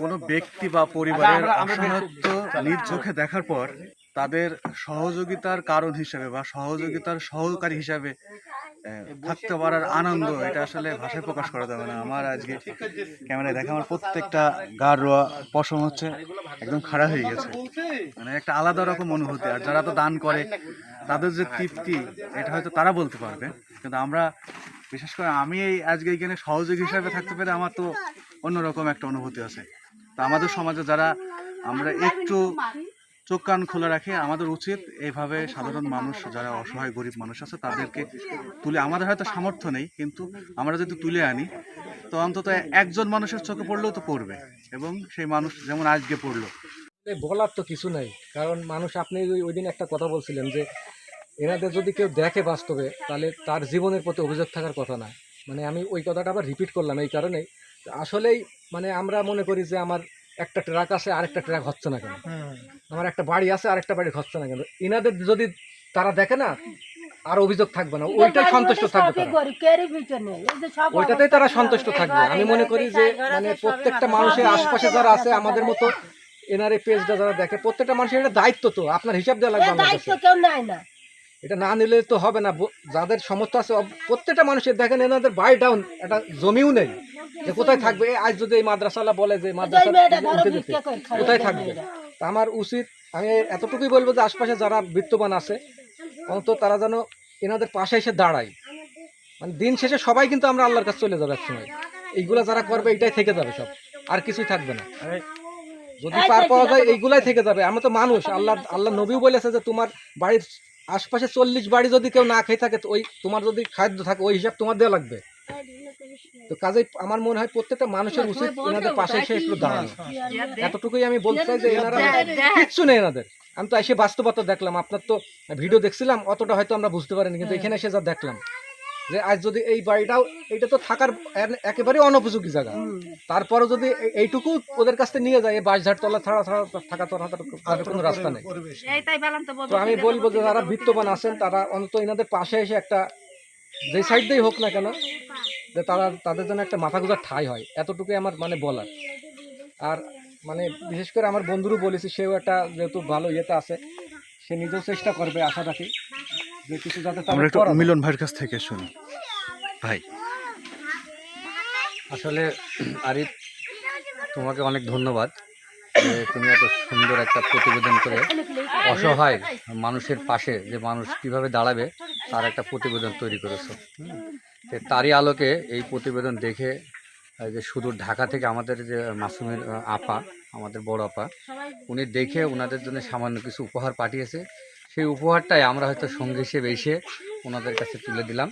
কোনো ব্যক্তি বা পরিবারের অসহায়ত্ব নিজ চোখে দেখার পর তাদের সহযোগিতার কারণ হিসেবে বা সহযোগিতার সহকারী হিসাবে থাকতে পারার আনন্দ এটা আসলে ভাষায় প্রকাশ করা যাবে না। আমার আজকে ক্যামেরায় দেখা আমার প্রত্যেকটা গার রোয়া পশম হচ্ছে একদম খাড়া হয়ে গেছে। মানে একটা আলাদা রকম অনুভূতি। আর যারা তো দান করে তাদের যে তৃপ্তি এটা হয়তো তারা বলতে পারবে। কিন্তু আমরা বিশেষ করে আমি এই আজকে এখানে সহযোগী হিসাবে থাকতে পেরে আমার তো অন্যরকম একটা অনুভূতি আছে। তা আমাদের সমাজে যারা আমরা একটু চোখ কান খোলা রাখি, আমাদের উচিত এইভাবে সাধারণ মানুষ, যারা অসহায় গরিব মানুষ আছে, তাদেরকে তুলে আমাদের হয়তো সামর্থ্য নেই, কিন্তু আমরা যদি তুলে আনি, তো অন্তত একজন মানুষের চোখে পড়লেও তো পড়বে, এবং সেই মানুষ যেমন আজকে পড়ল। বলার তো কিছু নাই, কারণ মানুষ, আপনি ওই দিন একটা কথা বলছিলেন যে, এনাদের যদি কেউ দেখে বাস্তবে, তাহলে তার জীবনের প্রতি অভিযোগ থাকার কথা না। মানে আমি ওই কথাটা আবার রিপিট করলাম এই কারণেই। আসলেই মানে আমরা মনে করি যে আমার একটা ট্রাক আছে আরেকটা ট্রাক হচ্ছে না কেন? আমার একটা বাড়ি আছে আরেকটা বাড়ি হচ্ছে না কেন? এনাদের যদি তারা দেখে না আর অভিযোগ থাকবে না। ওইটাই সন্তুষ্ট থাকবে ওইটাতেই তারা সন্তুষ্ট থাকবে। আমি মনে করি যে মানে প্রত্যেকটা মানুষের আশপাশে যারা আছে আমাদের মতো এনারে পেজটা যারা দেখে প্রত্যেকটা মানুষের এটা দায়িত্ব তো আপনার হিসাব দেওয়া লাগবে না। এটা না নিলে তো হবে না। যাদের সমর্থ আছে প্রত্যেকটা মানুষের দেখেন এনাদের বাই ডাউন একটা জমিও নেই। যে কোথায় থাকবে? আজ যদি এই মাদ্রাসালা বলে যে মাদ্রাসা কোথায় থাকবে? আমার উচিত আমি এতটুকুই বলব যে আশপাশে যারা বিত্তবান আছে অন্তত তারা যেন এনাদের পাশে এসে দাঁড়ায়। মানে দিন শেষে সবাই কিন্তু আমরা আল্লাহর কাছে চলে যাবে একসময়। এইগুলা যারা করবে এইটাই থেকে যাবে সব। আর কিছুই থাকবে না। যদি পার পাওয়া যায় এইগুলাই থেকে যাবে। আমরা তো মানুষ আল্লাহ আল্লাহ নবীও বলেছে যে তোমার বাড়ির আশপাশে চল্লিশ বাড়ি যদি কেউ না খেয়ে থাকে তো ওই তোমার যদি খাদ্য থাকে ওই হিসাব তোমার দেওয়া লাগবে। তো কাজেই আমার মনে হয় প্রত্যেকটা মানুষের উচিত এনাদের পাশে এসে একটু দাঁড়ানো। এতটুকুই আমি বলতে চাই যে এনারা কিচ্ছু নেই এনাদের। আমি তো এসে বাস্তবতা দেখলাম আপনার তো ভিডিও দেখছিলাম অতটা হয়তো আমরা বুঝতে পারিনি কিন্তু এখানে এসে যা দেখলাম। যে আজ যদি এই বাড়িটাও এটা তো থাকার একেবারে অনুপযোগী জায়গা। তারপরও যদি এইটুকু ওদের কাছ থেকে নিয়ে যায় এই বাঁশঝাড় তলা ছাড়া ছাড়া থাকা তো আর কোনো রাস্তা নেই। তো আমি বলব যে যারা বিত্তবান আছেন তারা অন্তত এনাদের পাশে এসে একটা যে সাইড দিয়েই হোক না কেন যে তারা তাদের জন্য একটা মাথা গোজার ঠাই হয় এতটুকুই আমার মানে বলার। আর মানে বিশেষ করে আমার বন্ধুরও বলেছি সেও একটা যেহেতু ভালো ইয়েতে আছে সে নিজেও চেষ্টা করবে আশা রাখি যে কিছু যাতে আমরা একটু মিলন ভাইয়ের কাছ থেকে শুনি। ভাই। আসলে আরিফ তোমাকে অনেক ধন্যবাদ যে তুমি এত সুন্দর একটা প্রতিবেদন করে অসহায় মানুষের পাশে যে মানুষ কীভাবে দাঁড়াবে তার একটা প্রতিবেদন তৈরি করেছ। তারই আলোকে এই প্রতিবেদন দেখে যে সুদূর ঢাকা থেকে আমাদের যে মাসুমের আপা, আমাদের বড় আপা, উনি দেখে ওনাদের জন্য সামান্য কিছু উপহার পাঠিয়েছে। সেই উপহারটাই আমরা হয়তো সঙ্গী হিসেবে এসে ওনাদের কাছে তুলে দিলাম।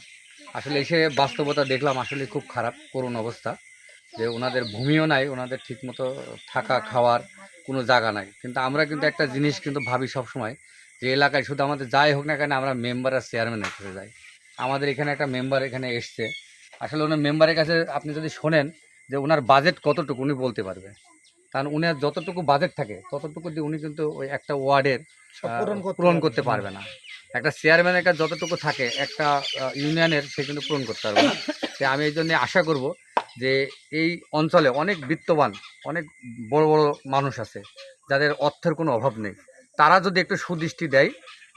আসলে এসে বাস্তবতা দেখলাম, আসলে খুব খারাপ, করুণ অবস্থা। যে ওনাদের ভূমিও নাই ওনাদের ঠিকমতো থাকা, খাওয়ার কোনো জায়গা নাই। কিন্তু আমরা কিন্তু একটা জিনিস কিন্তু ভাবি সবসময় যে এলাকায় শুধু আমাদের যাই হোক না কেন আমরা মেম্বার আর চেয়ারম্যানের কাছে যাই। আমাদের এখানে একটা মেম্বার এখানে এসছে। আসলে ওনার মেম্বারের কাছে আপনি যদি শোনেন যে ওনার বাজেট কতটুকু উনি বলতে পারবে। কারণ উনার যতটুকু বাজেট থাকে ততটুকু দিয়ে উনি কিন্তু ওই একটা ওয়ার্ডের পূরণ করতে পারবে। না। একটা চেয়ারম্যানের কাছে যতটুকু থাকে একটা ইউনিয়নের সে কিন্তু পূরণ করতে পারবে না। তাই আমি এই জন্য আশা করব যে এই অঞ্চলে অনেক বিত্তবান অনেক বড় বড় মানুষ আছে যাদের অর্থের কোনো অভাব নেই। তারা যদি একটু সুদৃষ্টি দেয়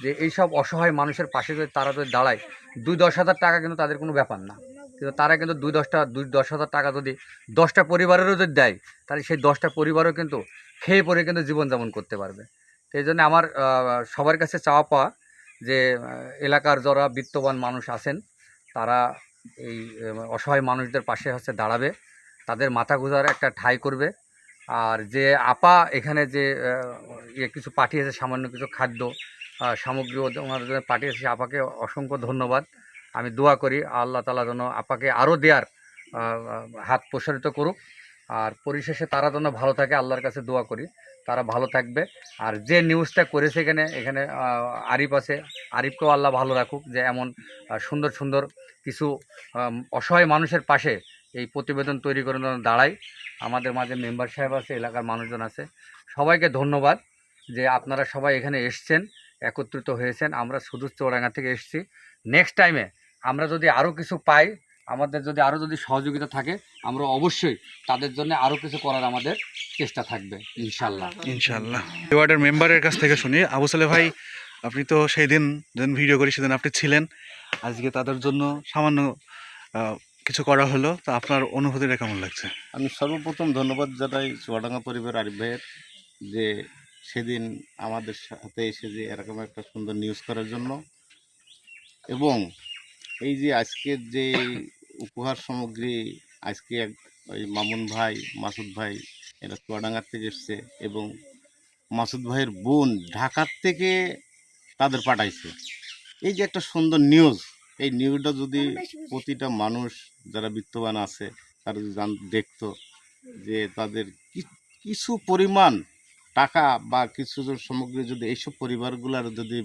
যে এই সব অসহায় মানুষের পাশে যদি তারা যদি দাঁড়ায়, দুই দশ হাজার টাকা কিন্তু তাদের কোনো ব্যাপার না। কিন্তু তারা কিন্তু দুই দশটা, দুই দশ হাজার টাকা যদি দশটা পরিবারেরও যদি দেয়, তাহলে সেই দশটা পরিবারও কিন্তু খেয়ে পরে কিন্তু জীবনযাপন করতে পারবে। সেই জন্য আমার সবার কাছে চাওয়া পাওয়া যে এলাকার যারা বিত্তবান মানুষ আছেন, তারা এই অসহায় মানুষদের পাশে হচ্ছে দাঁড়াবে, তাদের মাথা গুজার একটা ঠাঁই করবে আর যে আপা এখানে যে ইয়ে কিছু পাঠিয়েছে সামান্য কিছু খাদ্য সামগ্রী ওনাদের জন্য পাঠিয়েছে আপাকে অসংখ্য ধন্যবাদ। আমি দোয়া করি আল্লাহ তালা যেন আপাকে আরও আহ, হাত প্রসারিত করুক। আর পরিশেষে তারা যেন ভালো থাকে আল্লাহর কাছে দোয়া করি। তারা ভালো থাকবে। আর যে নিউজটা করেছে এখানে এখানে আরিফ আছে। আরিফকেও আল্লাহ ভালো রাখুক যে এমন সুন্দর সুন্দর কিছু অসহায় মানুষের পাশে এই প্রতিবেদন তৈরি করে যেন দাঁড়ায় আমাদের মাঝে মেম্বার সাহেব আছে, এলাকার মানুষজন আছে। সবাইকে ধন্যবাদ যে আপনারা সবাই এখানে এসছেন, একত্রিত হয়েছেন। আমরা শুধু চৌরাঙ্গা থেকে এসেছি। নেক্সট টাইমে আমরা যদি আরও কিছু পাই, আমাদের যদি আরও যদি সহযোগিতা থাকে, আমরা অবশ্যই তাদের জন্য আরও কিছু করার আমাদের চেষ্টা থাকবে, ইনশাল্লাহ। ইনশাল্লাহ। ওয়ার্ডের মেম্বারের কাছ থেকে শুনি, আবু সালে ভাই, আপনি তো সেই দিন যেদিন ভিডিও করি, সেদিন আপনি ছিলেন। আজকে তাদের জন্য সামান্য কিছু করা হলো, তো আপনার অনুভূতিটা কেমন লাগছে? আমি সর্বপ্রথম ধন্যবাদ জানাই চুয়াডাঙ্গা পরিবার আরিফ ভাইয়ের যে সেদিন আমাদের সাথে এসে যে এরকম একটা সুন্দর নিউজ করার জন্য এবং এই যে আজকের যে উপহার সামগ্রী আজকে এক ওই মামুন ভাই, মাসুদ ভাই এরা চুয়াডাঙ্গার থেকে এসছে এবং মাসুদ ভাইয়ের বোন ঢাকার থেকে তাদের পাঠাইছে। এই যে একটা সুন্দর নিউজ এই নিউজটা যদি প্রতিটা মানুষ যারা বিত্তবান আছে তারা যদি জান দেখতো যে তাদের কি- কিছু পরিমাণ টাকা বা কিছু সামগ্রী যদি এইসব পরিবারগুলার যদি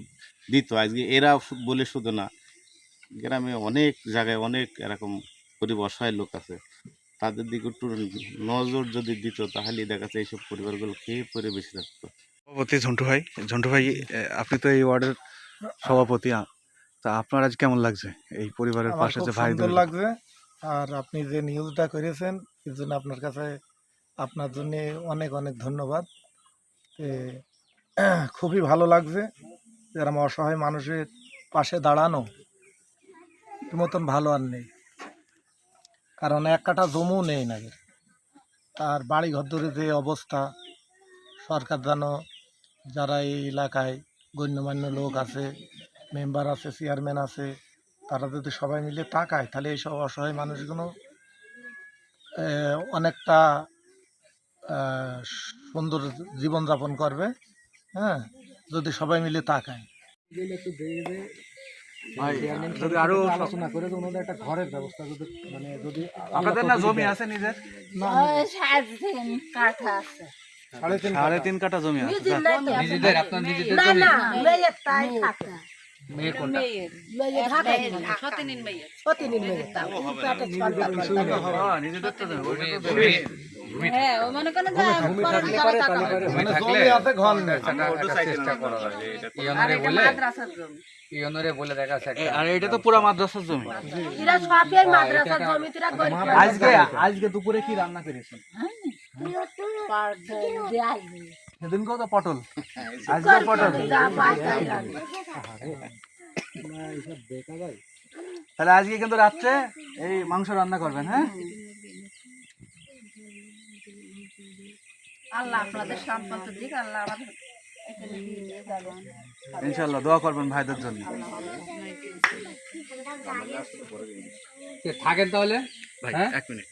দিত আজকে এরা বলে শুধু না গ্রামে অনেক জায়গায় অনেক এরকম গরিব অসহায় লোক আছে তাদের দিকে একটু নজর যদি দিত তাহলে দেখা যাচ্ছে এইসব পরিবারগুলো খেয়ে পরে বেশি থাকতো। সভাপতি ঝন্টু ভাই ঝন্টু ভাই আপনি তো এই ওয়ার্ডের সভাপতি তা আপনার আজ কেমন লাগছে? এই পরিবারের পাশে যে ভাই সুন্দর দুই- লাগছে। আর আপনি যে নিউজটা করেছেন এর জন্য আপনার কাছে আপনার জন্য অনেক অনেক ধন্যবাদ। খুবই ভালো লাগছে এরকম অসহায় মানুষের পাশে দাঁড়ানো। মতন ভালো আর নেই। কারণ এক কাটা জমও নেই না। তার বাড়ি ঘর ধরে যে অবস্থা সরকার যেন যারা এই এলাকায় গণ্যমান্য লোক আছে মেম্বার আছে চেয়ারম্যান আছে তারা যদি সবাই মিলে তাকায় তাহলে এইসব অসহায় মানুষগুলো অনেকটা সুন্দর জীবনযাপন করবে হ্যাঁ যদি সবাই মিলে তাকায়। ভাই যদি আরও আলোচনা করে যে ওনাদের একটা ঘরের ব্যবস্থা যদি মানে যদি আপনাদের না জমি আছে নিজের? কাঠা আছে। সাড়ে তিন সাড়ে তিন কাঠা জমি আছে। নিজেদের আপনার নিজেদের জমি। না মেয়ের কোনটা। হ্যাঁ। হ্যাঁ ও মনে করেন হয়। মানে হয় আজকে আজকে দুপুরে কি রান্না করেছেন? পার দেয়নি। সেদিনকেও তো পটল আজকে পটল যা পায় তাই রাখে। তাহলে আজকে কিন্তু রাত্রে এই মাংস রান্না করবেন হ্যাঁ আল্লাহ আপনাদের সম্পদ দিক আল্লাহ আমাদের এখানে দিয়ে যাবেন। ইনশাল্লাহ দোয়া করবেন ভাইদের জন্য থাকেন তাহলে ভাই হ্যাঁ? এক মিনিট